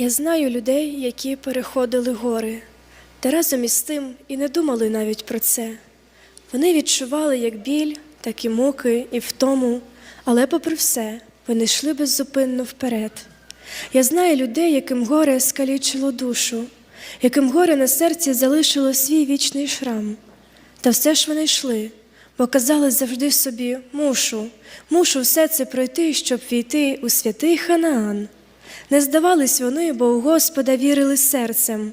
Я знаю людей, які переходили гори, та разом із тим і не думали навіть про це. Вони відчували як біль, так і муки, і втому, але, попри все, вони йшли беззупинно вперед. Я знаю людей, яким горе скалічило душу, яким горе на серці залишило свій вічний шрам. Та все ж вони йшли, бо казали завжди собі: мушу, мушу все це пройти, щоб війти у святий Ханаан. Не здавались вони, бо у Господа вірили серцем.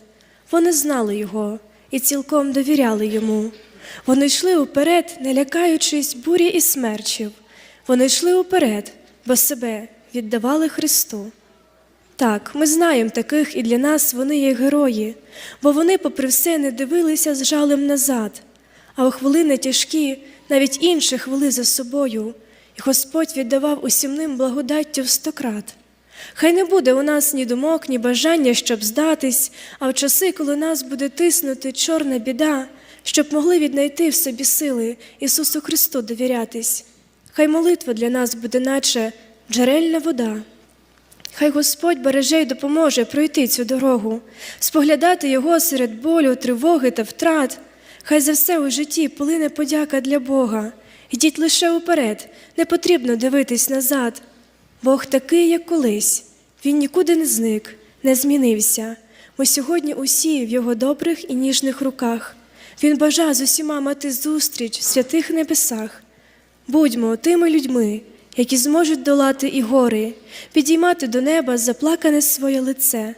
Вони знали його і цілком довіряли йому. Вони йшли уперед, не лякаючись бурі і смерчів. Вони йшли уперед, бо себе віддавали Христу. Так, ми знаємо таких, і для нас вони є герої, бо вони, попри все, не дивилися з жалем назад, а у хвилини тяжкі навіть інших вели за собою, і Господь віддавав усім ним благодаттю в стократ. Хай не буде у нас ні думок, ні бажання, щоб здатись, а в часи, коли нас буде тиснути чорна біда, щоб могли віднайти в собі сили Ісусу Христу довірятись. Хай молитва для нас буде, наче джерельна вода. Хай Господь береже й допоможе пройти цю дорогу, споглядати його серед болю, тривоги та втрат. Хай за все у житті полине подяка для Бога. Йдіть лише уперед, не потрібно дивитись назад. Бог такий, як колись, Він нікуди не зник, не змінився. Ми сьогодні усі в його добрих і ніжних руках. Він бажає з усіма мати зустріч в святих небесах. Будьмо тими людьми, які зможуть долати і гори, підіймати до неба заплакане своє лице.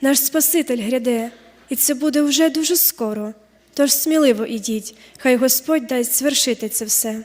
Наш Спаситель гряде, і це буде вже дуже скоро. Тож сміливо ідіть, хай Господь дасть свершити це все.